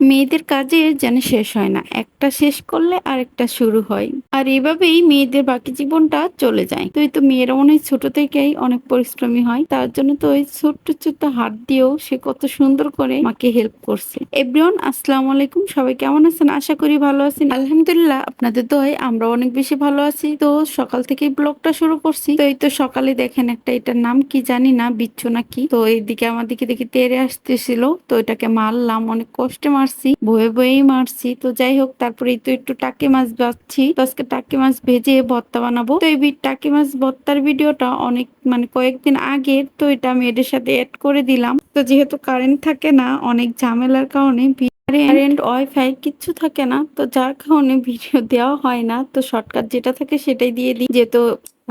মেয়েদের কাজের যেন শেষ হয় না। একটা শেষ করলে আরেকটা শুরু হয়। আর এভাবেই মেয়েদের বাকি জীবনটা চলে যায়। তো এই তো মেয়েরা অনেক ছোট থেকেই অনেক পরিশ্রমী হয়। তার জন্য তো ওই ছোট্ট ছোট্ট হাত দিয়েও সে কত সুন্দর করে মাকে হেল্প করছে। এভরিওয়ান, আসসালামু আলাইকুম। সবাই কেমন আছেন? আশা করি ভালো আছেন। আলহামদুলিল্লাহ, আপনাদের দোয়ায় আমরা অনেক বেশি ভালো আছি। তো সকাল থেকে ব্লগটা শুরু করছি। তো এই তো সকালে দেখেন একটা এটার নাম কি জানি না, বিচ্ছু নাকি তো এইদিকে আমার দিকে দেখি তেরে আসতেছিল। তো এটাকে মারলাম। অনেক কষ্টে মারছি বয়ে বয়েই মারছি। তো যাই হোক তারপরে তো একটু টাকি মাছ বাচ্ছি। তো আজকে টাকি মাছ ভেজে ভর্তা বানাবো। তো এই টাকি মাছ ভর্তার ভিডিওটা অনেক মানে কয়েকদিন আগে, তো এটা আমি এদের সাথে অ্যাড করে দিলাম। তো যেহেতু কারেন্ট থাকে না, অনেক ঝামেলার কারণে কারেন্ট ওয়াইফাই কিচ্ছু থাকে না। তো যার কারণে ভিডিও দেওয়া হয় না। তো শর্টকাট যেটা থাকে সেটাই দিয়ে দিই। যেহেতু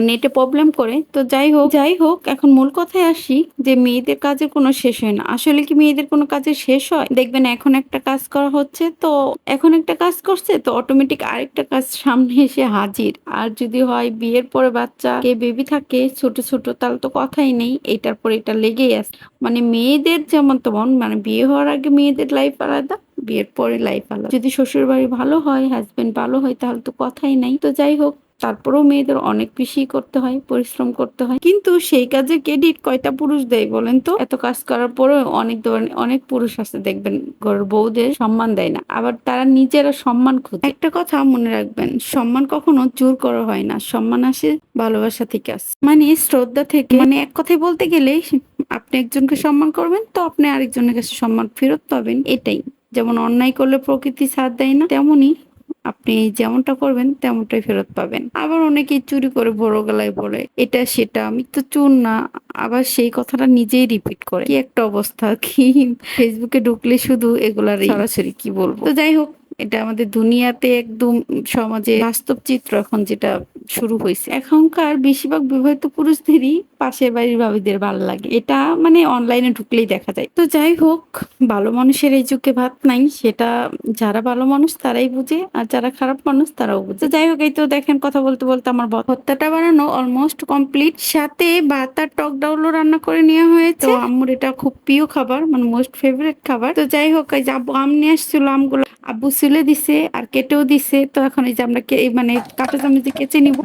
নেটে প্রবলেম করে। তো যাই হোক যাই হোক, এখন মূল কথায় আসি যে মেয়েদের কাজের কোনো শেষ হয় না। আসলে কি মেয়েদের কোনো কাজের শেষ হয়? দেখবেন এখন একটা কাজ করা হচ্ছে, তো এখন একটা কাজ করছে, তো অটোমেটিক আরেকটা কাজ সামনে এসে হাজির। আর যদি হয় বিয়ের পরে বাচ্চা, কে বেবি থাকে, ছোট ছোট, তাহলে তো কথাই নেই, এটার পর এটা লেগেই আছে। মানে মেয়েদের যেমন তেমন মানে বিয়ে হওয়ার আগে মেয়েদের লাইফ আলাদা, বিয়ের পরে লাইফ আলাদা। যদি শ্বশুর বাড়ি ভালো হয় হাজবেন্ড ভালো হয়, তাহলে তো কথাই নাই। তো যাই হোক তারপরেও মেয়েদের অনেক বেশি করতে হয়, পরিশ্রম করতে হয়। কিন্তু সেই কাজে ক্রেডিট কয়টা পুরুষ দেয় বলেন তো? এত কাজ করার পরেও অনেক ধরনের, অনেক পুরুষ আছে দেখবেন, ঘরের বউদের সম্মান দেয় না। আবার তারা নিজেরা সম্মান খুঁজে। একটা কথা মনে রাখবেন, সম্মান কখনো জোর করা হয় না, সম্মান আসে ভালোবাসা থেকে আসে। মানে শ্রদ্ধা থেকে। মানে এক কথায় বলতে গেলে, আপনি একজনকে সম্মান করবেন তো আপনি আরেকজনের কাছে সম্মান ফেরত পাবেন, এটাই। যেমন অন্যায় করলে প্রকৃতি সাথ দেয় না, তেমনই আপনি যেমনটা করবেন তেমনটাই ফেরত পাবেন। আবার অনেকে চুরি করে বড় গলায় বলে এটা সেটা আমি তো চুর না। আবার সেই কথাটা নিজেই রিপিট করে। কি একটা অবস্থা কি? ফেসবুকে ঢুকলে শুধু এগুলার সরাসরি কি বলব? তো যাই হোক এটা আমাদের দুনিয়াতে একদম সমাজে বাস্তব চিত্র এখন যেটা শুরু হয়েছে। এখনকার বেশিরভাগ বিবাহিত পুরুষদেরই পাশের বাড়ির ভাবিদের ভালো লাগে। এটা মানে অনলাইনে ঢুকলেই দেখা যায়। তো যাই হোক, ভালো মানুষের এই যুগে ভাত নাই। সেটা যারা ভালো মানুষ তারাই বুঝে, আর যারা খারাপ মানুষ তারাও বুঝে। যাই হোক, এই তো দেখেন কথা বলতে বলতে আমার ভর্তাটা বানানো অলমোস্ট কমপ্লিট সাথে ভাত আর টক ডাউলও রান্না করে নেওয়া হয়েছে। আম্মুর এটা খুব প্রিয় খাবার মানে মোস্ট ফেভারিট খাবার। তো যাই হোক, এই যে আব্বু আম নিয়ে আসছিল আমগুলো। আব্বু সিলে দিছে আর কেটেও দিছে। তো এখন এই যে আমরা মানে কাঁটা চামচ দিয়ে কেচে নিব।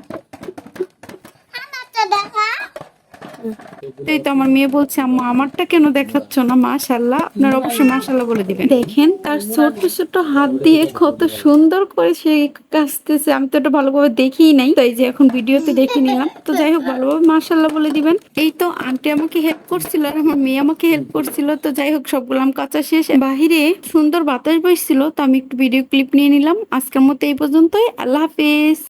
এই তো আমার মেয়ে বলছে আম্মা আমারটা কেন দেখাচ্ছ না? মাশাল্লাহ আপনার অবশ্যই মাশাল্লাহ বলে দিবেন। দেখেন তার ছোট ছোট হাত দিয়ে কত সুন্দর করে সে কাচতেছে আমি তো এটা ভালোভাবে দেখিই নাই তো এই যে এখন ভিডিওতে দেখে নিলাম। তো যাই হোক ভালোভাবে মাশাল্লাহ বলে দিবেন। এই তো আন্টি আমাকে হেল্প করছিল আর আমার মেয়ে আমাকে হেল্প করছিল। তো যাই হোক সবগুলো আম কাঁচা শেষ। বাহিরে সুন্দর বাতাস বসছিল তো আমি একটু ভিডিও ক্লিপ নিয়ে নিলাম। আজকের মতো এই পর্যন্তই। আল্লাহ হাফেজ।